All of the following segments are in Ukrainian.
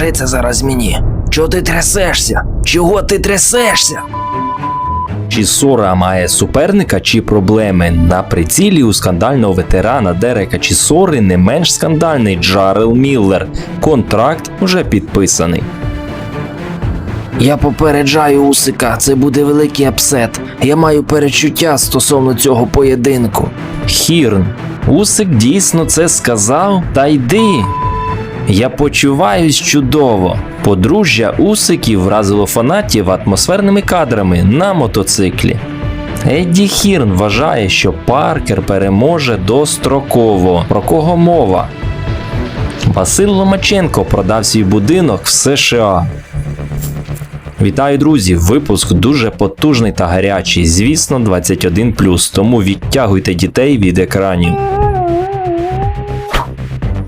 скажи це зараз мені. Чого ти трясешся? Чого ти трясешся? Чи Сора має суперника чи проблеми? На прицілі у скандального ветерана Дерека Чісори не менш скандальний Джарел Міллер. Контракт вже підписаний. Я попереджаю Усика, це буде великий апсет. Я маю перечуття стосовно цього поєдинку. Хірн, Усик дійсно це сказав? Та йди. Я почуваюсь чудово. Подружжя Усиків вразило фанатів атмосферними кадрами на мотоциклі. Едді Хірн вважає, що Паркер переможе достроково. Про кого мова? Василь Ломаченко продав свій будинок в США. Вітаю, друзі! Випуск дуже потужний та гарячий. Звісно, 21 тому відтягуйте дітей від екранів.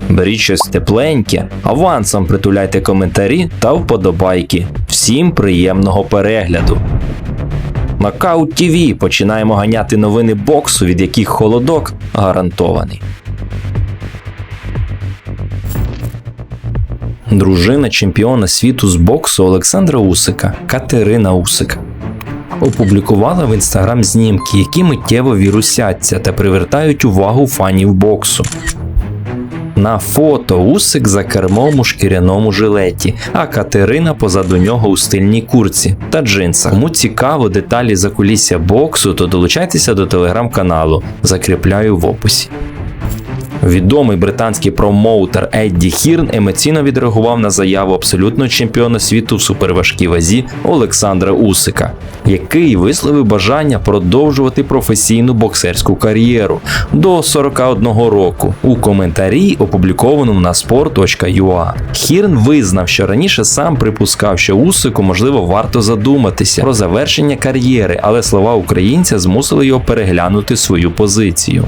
Беріть щось тепленьке, авансом притуляйте коментарі та вподобайки. Всім приємного перегляду. Нокаут ТВ починаємо ганяти новини боксу, від яких холодок гарантований. Дружина чемпіона світу з боксу Олександра Усика Катерина Усик опублікувала в інстаграм знімки, які миттєво вірусяться та привертають увагу фанів боксу. На фото Усик за кермом у шкіряному жилеті, а Катерина позаду нього у стильній курці та джинсах. Кому цікаво деталі закулісся боксу, то долучайтеся до телеграм-каналу. Закріпляю в описі. Відомий британський промоутер Едді Хірн емоційно відреагував на заяву абсолютного чемпіона світу в суперважкій вазі Олександра Усика, який висловив бажання продовжувати професійну боксерську кар'єру до 41 року. У коментарі, опублікованому на sport.ua, Хірн визнав, що раніше сам припускав, що Усику можливо варто задуматися про завершення кар'єри, але слова українця змусили його переглянути свою позицію.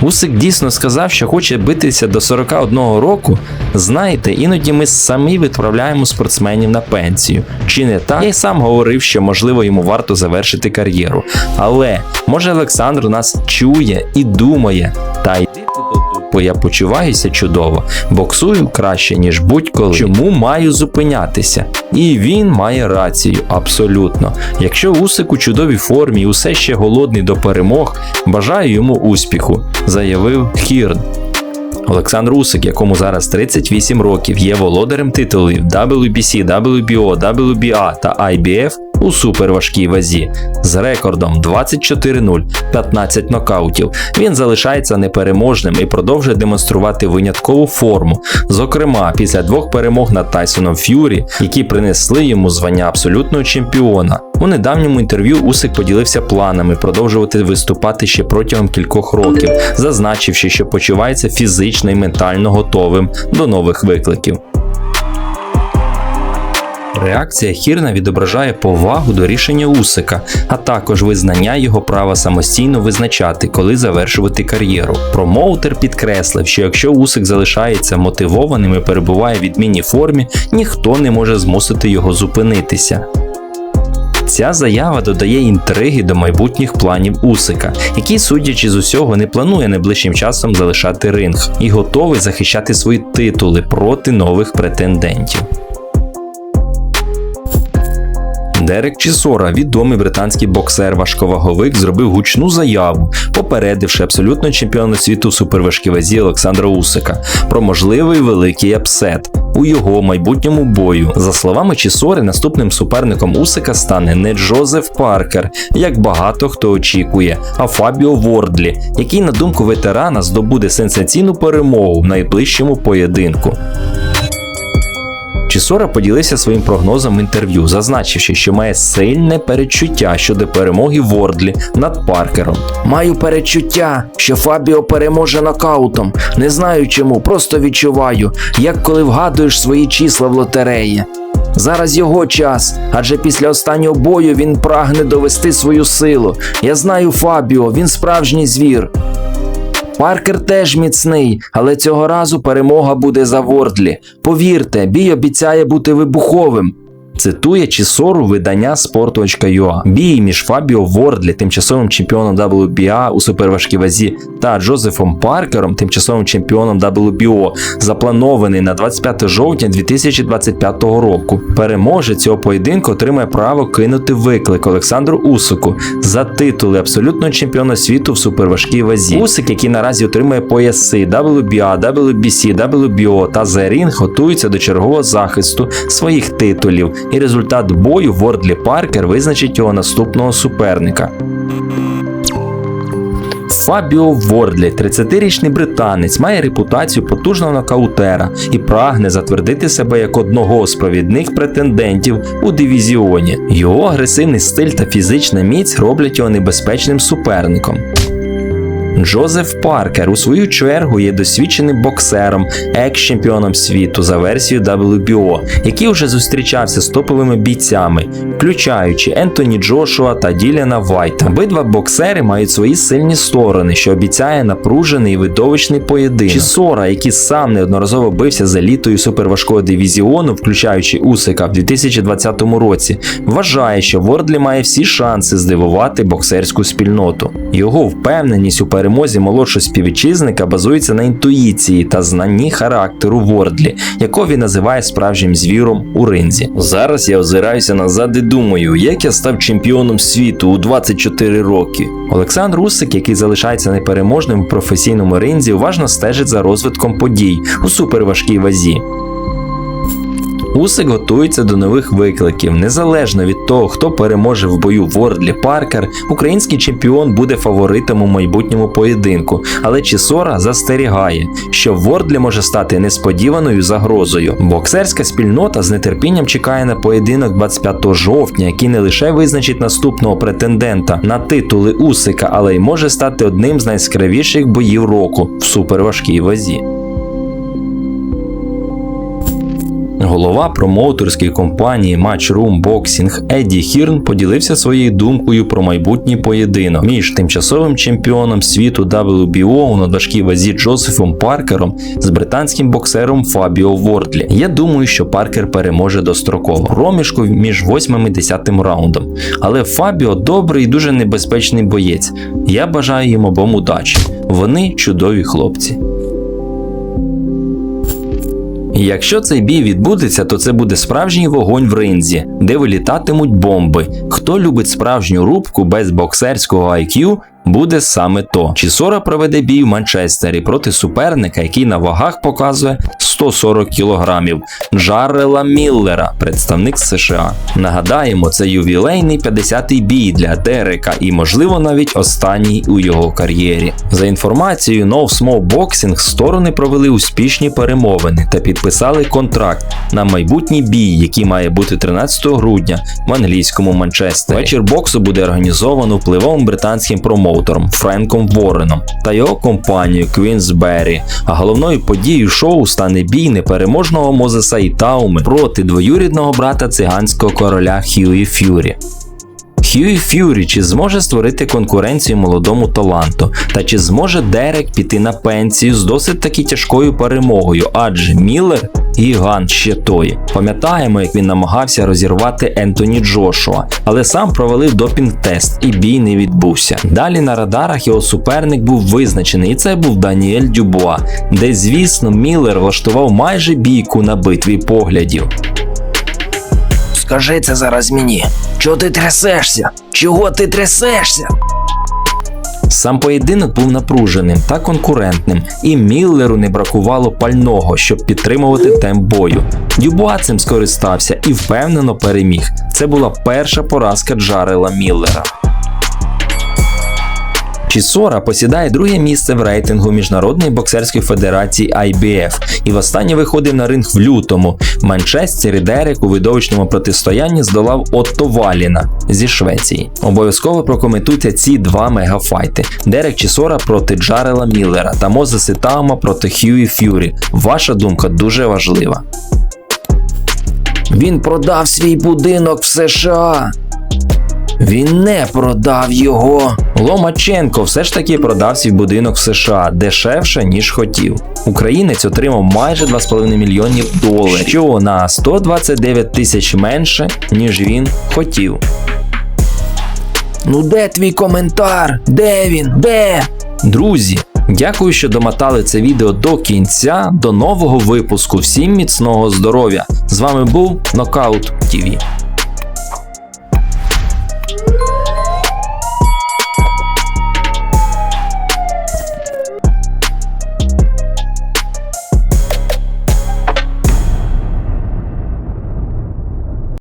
Усик дійсно сказав, що хоче битися до 41 року. Знаєте, іноді ми самі відправляємо спортсменів на пенсію. Чи не так? Я й сам говорив, що можливо йому варто завершити кар'єру. Але може Олександр нас чує і думає, та до дупу, я почуваюся чудово, боксую краще, ніж будь-коли. Чому маю зупинятися? І він має рацію, абсолютно. Якщо Усик у чудовій формі і усе ще голодний до перемог, бажаю йому успіху, заявив Хірн. Олександр Усик, якому зараз 38 років, є володарем титулів WBC, WBO, WBA та IBF у суперважкій вазі з рекордом 24-0, 15 нокаутів. Він залишається непереможним і продовжує демонструвати виняткову форму. Зокрема, після двох перемог над Тайсоном Ф'юрі, які принесли йому звання абсолютного чемпіона. У недавньому інтерв'ю Усик поділився планами продовжувати виступати ще протягом кількох років, зазначивши, що почувається фізично і ментально готовим до нових викликів. Реакція Хірна відображає повагу до рішення Усика, а також визнання його права самостійно визначати, коли завершувати кар'єру. Промоутер підкреслив, що якщо Усик залишається мотивованим і перебуває в відмінній формі, ніхто не може змусити його зупинитися. Ця заява додає інтриги до майбутніх планів Усика, який, судячи з усього, не планує найближчим часом залишати ринг і готовий захищати свої титули проти нових претендентів. Дерек Чісора, відомий британський боксер-важковаговик, зробив гучну заяву, попередивши абсолютно чемпіона світу в вазі Олександра Усика про можливий великий апсет у його майбутньому бою. За словами Чісори, наступним суперником Усика стане не Джозеф Паркер, як багато хто очікує, а Фабіо Вордлі, який, на думку ветерана, здобуде сенсаційну перемогу в найближчому поєдинку. Чісора поділився своїм прогнозом в інтерв'ю, зазначивши, що має сильне передчуття щодо перемоги Вордлі над Паркером. Маю перечуття, що Фабіо переможе нокаутом. Не знаю чому, просто відчуваю, як коли вгадуєш свої числа в лотереї. Зараз його час, адже після останнього бою він прагне довести свою силу. Я знаю Фабіо, він справжній звір. Паркер теж міцний, але цього разу перемога буде за Вордлі. Повірте, бій обіцяє бути вибуховим. Цитує Чісору видання Sport.ua. Бій між Фабіо Вордлі, тимчасовим чемпіоном WBA у суперважкій вазі, та Джозефом Паркером, тимчасовим чемпіоном WBO, запланований на 25 жовтня 2025 року. Переможець цього поєдинку отримає право кинути виклик Олександру Усику за титули абсолютного чемпіона світу в суперважкій вазі. Усик, який наразі отримує пояси WBA, WBC, WBO та The Ring, готується до чергового захисту своїх титулів, і результат бою Вордлі Паркер визначить його наступного суперника. Фабіо Вордлі, 30-річний британець, має репутацію потужного нокаутера і прагне затвердити себе як одного з провідних претендентів у дивізіоні. Його агресивний стиль та фізична міць роблять його небезпечним суперником. Джозеф Паркер у свою чергу є досвідченим боксером, екс-чемпіоном світу за версією WBO, який вже зустрічався з топовими бійцями, включаючи Ентоні Джошуа та Діляна Вайта. Обидва боксери мають свої сильні сторони, що обіцяє напружений і видовищний поєдинок. Чісора, який сам неодноразово бився за елітою суперважкого дивізіону, включаючи Усика в 2020 році, вважає, що Вордлі має всі шанси здивувати боксерську спільноту. Його впевненість у перемозі молодшого співвітчизника базується на інтуїції та знанні характеру Вордлі, якого він називає справжнім звіром у ринзі. Зараз я озираюся назад і думаю, як я став чемпіоном світу у 24 роки. Олександр Усик, який залишається непереможним в професійному ринзі, уважно стежить за розвитком подій у суперважкій вазі. Усик готується до нових викликів. Незалежно від того, хто переможе в бою Вордлі Паркер, український чемпіон буде фаворитом у майбутньому поєдинку. Але Чісора застерігає, що Вордлі може стати несподіваною загрозою. Боксерська спільнота з нетерпінням чекає на поєдинок 25 жовтня, який не лише визначить наступного претендента на титули Усика, але й може стати одним з найскравіших боїв року в суперважкій вазі. Голова промоутерської компанії Matchroom Boxing Едді Хірн поділився своєю думкою про майбутній поєдинок між тимчасовим чемпіоном світу WBO у надважкій вазі Джозефом Паркером з британським боксером Фабіо Вордлі. Я думаю, що Паркер переможе достроково проміжку між 8 і 10 раундом. Але Фабіо добрий і дуже небезпечний боєць. Я бажаю їм обом удачі. Вони чудові хлопці. І Якщо цей бій відбудеться, то це буде справжній вогонь в ринзі, де вилітатимуть бомби. Хто любить справжню рубку без боксерського IQ, буде саме то. Чісора проведе бій в Манчестері проти суперника, який на вагах показує 140 кілограмів. Джарела Міллера, представник США. Нагадаємо, це ювілейний 50-й бій для Дерека і, можливо, навіть останній у його кар'єрі. За інформацією No Smoke Boxing, сторони провели успішні перемовини та підписали контракт на майбутній бій, який має бути 13 грудня в англійському Манчестері. Вечір боксу буде організовано впливовим британським промоутером Френком Вореном та його компанією Квінсбері. А головною подією шоу стане бій непереможного Мозеса Ітауми проти двоюрідного брата циганського короля Хьюї Ф'юрі. Хьюі Ф'юрі чи зможе створити конкуренцію молодому таланту, та чи зможе Дерек піти на пенсію з досить таки тяжкою перемогою, адже Міллер гігант ще той. Пам'ятаємо, як він намагався розірвати Ентоні Джошуа, але сам провалив допінг-тест і бій не відбувся. Далі на радарах його суперник був визначений, і це був Даніель Дюбуа, де, звісно, Міллер влаштував майже бійку на битві поглядів. Скажи це зараз мені. Чого ти трясешся? Чого ти трясешся? Сам поєдинок був напруженим та конкурентним, і Міллеру не бракувало пального, щоб підтримувати темп бою. Дюбуа цим скористався і впевнено переміг. Це була перша поразка Джарела Міллера. Чісора посідає друге місце в рейтингу Міжнародної боксерської федерації IBF і востаннє виходив на ринг в лютому. В Манчестері Дерек у видовищному протистоянні здолав Отто Валіна зі Швеції. Обов'язково прокоментуйте ці два мегафайти: Дерек Чісора проти Джарела Міллера та Мозеси Таума проти Хьюі Ф'юрі. Ваша думка дуже важлива. Він продав свій будинок в США. Він не продав його. Ломаченко все ж таки продав свій будинок в США дешевше, ніж хотів. Українець отримав майже 2,5 мільйонів доларів, що на 129 тисяч менше, ніж він хотів. Ну де твій коментар? Де він? Де? Друзі, дякую, що домотали це відео до кінця. До нового випуску. Всім міцного здоров'я! З вами був Нокаут ТВ.